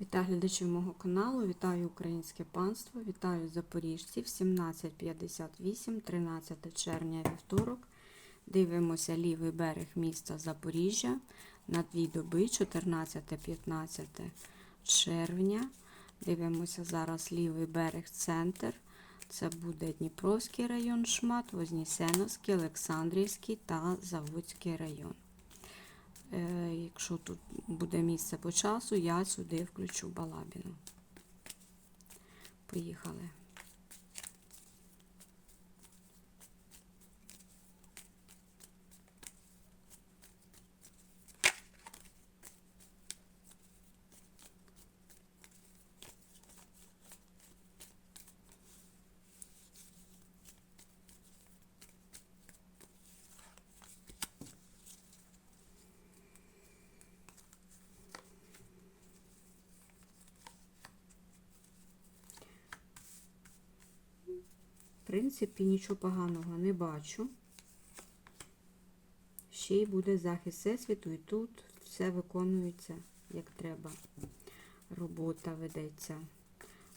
Вітаю глядачів мого каналу, вітаю українське панство, вітаю запоріжців 17.58, 13 червня вівторок. Дивимося лівий берег міста Запоріжжя на дві доби 14-15 червня. Дивимося зараз лівий берег центр. Це буде Дніпровський район, Шмат, Вознесеновський, Олександрівський та Заводський район. Е, Якщо тут буде місце по часу, я сюди включу балабіну. Поїхали. Принципі, нічого поганого не бачу. Ще й буде захист всесвіту, і тут все виконується як треба. Робота ведеться.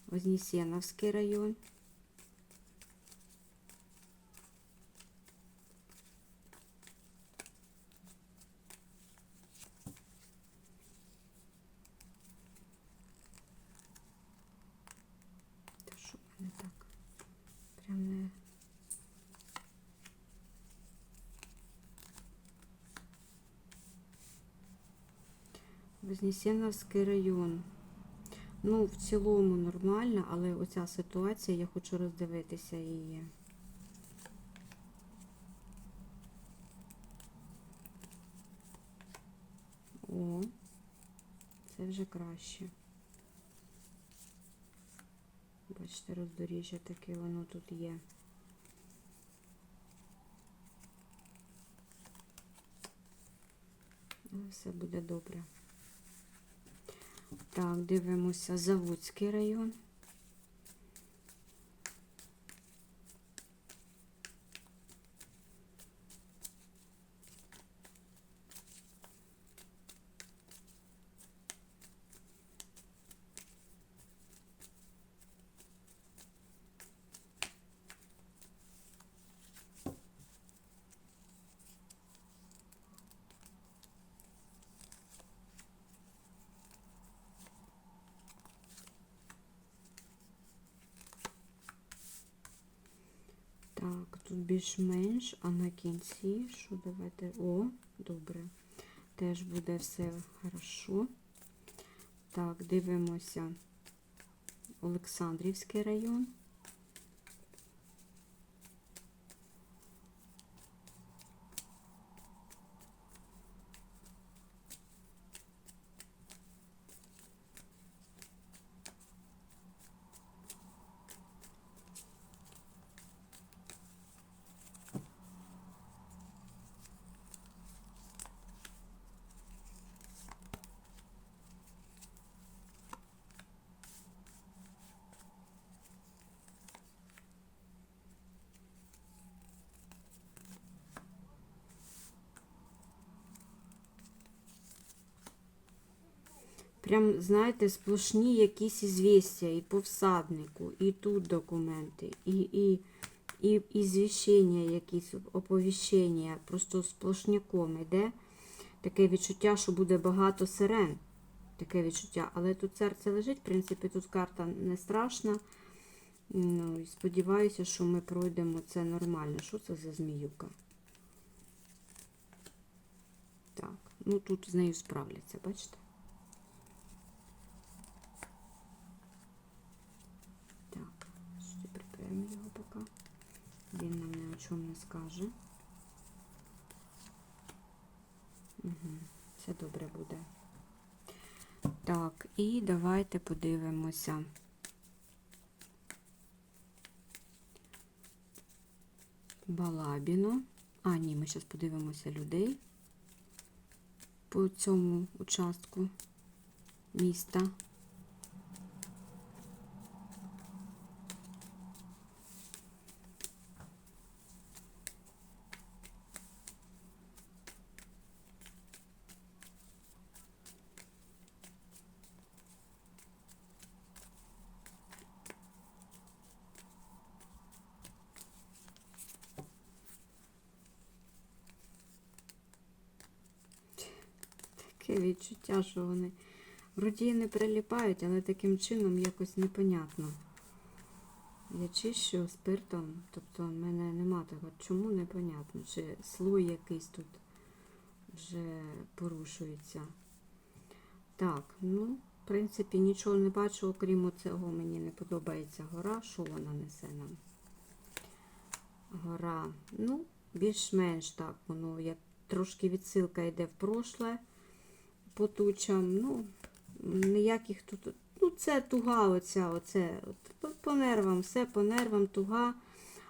Вознесеновський район. Та що в мене так? Прям не. Вознесеновський район. Ну, в цілому нормально, але оця ситуація, я хочу роздивитися її. О, це вже краще. Бачите, роздоріжжя таке воно тут є. Але все буде добре. Так, дивимося Заводський район. Так, тут більш-менш, а на кінці, що давайте. О, добре. Теж буде все хорошо. Так, дивимося Олександрівський район. Прям, знаєте, сплошні якісь ізвістя і по всаднику, і тут документи, і, і, і, і звіщення якісь, оповіщення, просто сплошняком йде. Таке відчуття, що буде багато сирен. Таке відчуття. Але тут серце лежить, в принципі, тут карта не страшна. Ну, і сподіваюся, що ми пройдемо це нормально. Що це за зміюка? Так, ну тут з нею справляться, бачите? Так, припрямимо його поки. Він нам ні о чому не скаже. Угу, все добре буде. Так, і давайте подивимося. Балабіно. А, ні, ми зараз подивимося людей по цьому участку міста. Таке відчуття, що вони вроді і не приліпають, але таким чином якось непонятно. Я чищу спиртом, тобто в мене нема того. Чому непонятно? Чи слой якийсь тут вже порушується. Так, ну, в принципі, нічого не бачу, окрім цього мені не подобається гора. Що вона несе нам? Гора. Ну, більш-менш так, воно як трошки відсилка йде в прошле по тучам. Ну, ніяких тут. Ну, це туга, оця, оце. От, по, нервам, все по нервам, туга.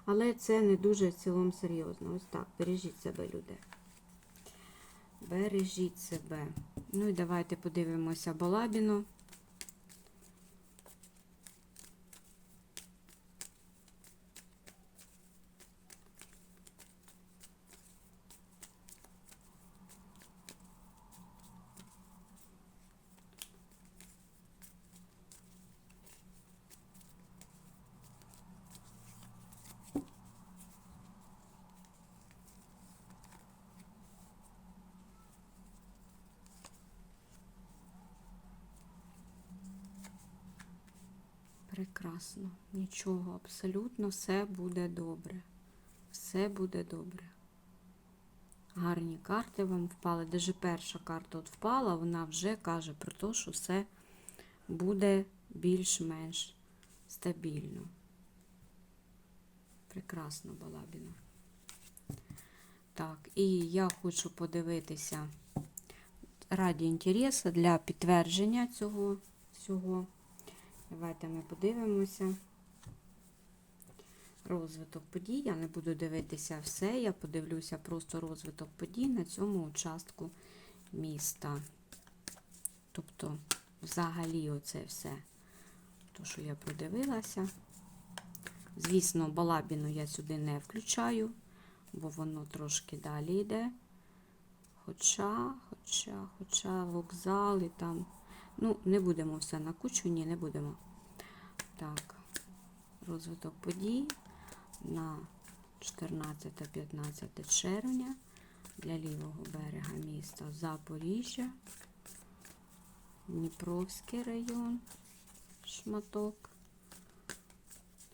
Але це не дуже в цілому серйозно. Ось так, бережіть себе, люди. Бережіть себе. Ну і давайте подивимося Балабіну. Прекрасно. Нічого, абсолютно все буде добре. Все буде добре. Гарні карти вам впали. Даже перша карта от впала, вона вже каже про те, що все буде більш-менш стабільно. Прекрасно, Балабіна. Так, і я хочу подивитися раді інтересу для підтвердження цього всього. Давайте ми подивимося. Розвиток подій. Я не буду дивитися все, я подивлюся просто розвиток подій на цьому участку міста. Тобто, взагалі, оце все, то, що я подивилася. Звісно, балабіну я сюди не включаю, бо воно трошки далі йде. Хоча, хоча, хоча вокзал і там. Ну, не будемо все на кучу, ні, не будемо. Так, розвиток подій на 14-15 червня для лівого берега міста Запоріжжя, Дніпровський район, шматок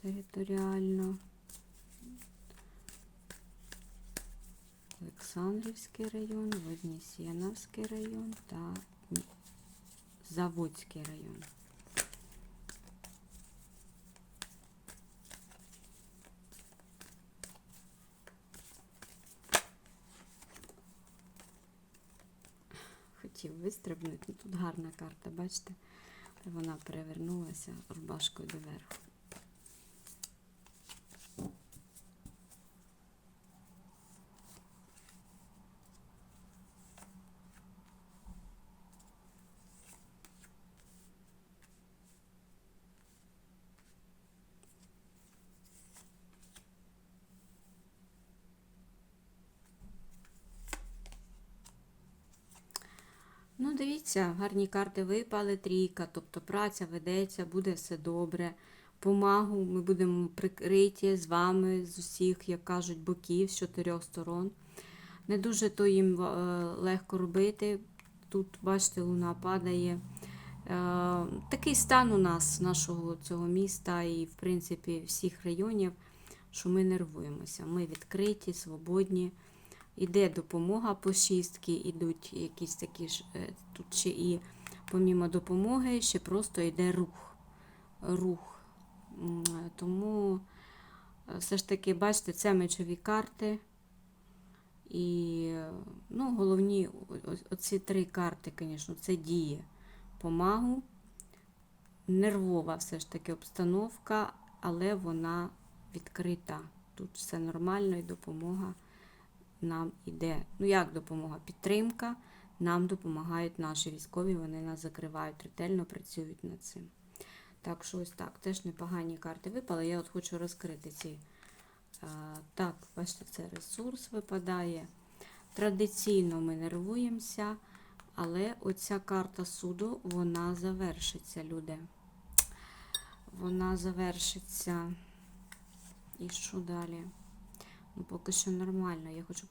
територіально, Олександрівський район, Вознесеновський район та Заводський район. Хотів вистрибнути. Ну, Тут гарна карта, бачите? Вона перевернулася рубашкою доверху. Ну, дивіться, гарні карти випали, трійка, тобто праця ведеться, буде все добре. Помагу ми будемо прикриті з вами, з усіх, як кажуть, боків, з чотирьох сторон. Не дуже то їм е, легко робити. Тут, бачите, луна падає. Е, Такий стан у нас, нашого цього міста і, в принципі, всіх районів, що ми нервуємося. Ми відкриті, свободні. Іде допомога по шістки, ідуть якісь такі ж е, тут ще і помімо допомоги, ще просто йде рух. рух. Тому е, все ж таки, бачите, це мечові карти. І е, ну, головні оці три карти, звісно, це діє помагу. Нервова все ж таки обстановка, але вона відкрита. Тут все нормально і допомога нам іде. Ну, як допомога? Підтримка. Нам допомагають наші військові, вони нас закривають, ретельно працюють над цим. Так, що ось так. Теж непогані карти випали. Я от хочу розкрити ці. А, так, бачите, це ресурс випадає. Традиційно ми нервуємося, але оця карта суду, вона завершиться, люди. Вона завершиться. І що далі? Ну, поки що нормально. Я хочу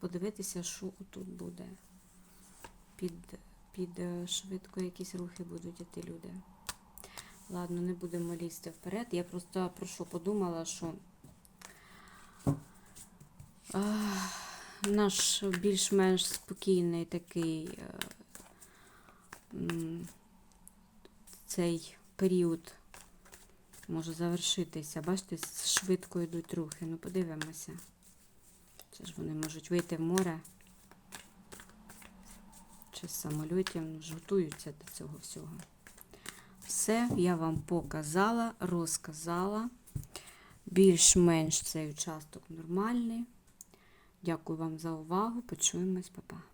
подивитися, що тут буде під під е, швидко якісь рухи будуть іти люди. Ладно, не будемо лізти вперед. Я просто про що подумала, що наш більш-менш спокійний такий е, цей період може завершитися. Бачите, швидко йдуть рухи. Ну, подивимося. Це ж вони можуть вийти в море чи з самольотів, ну, ж готуються до цього всього. Все, я вам показала, розказала. Більш-менш цей участок нормальний. Дякую вам за увагу. Почуємось, па-па.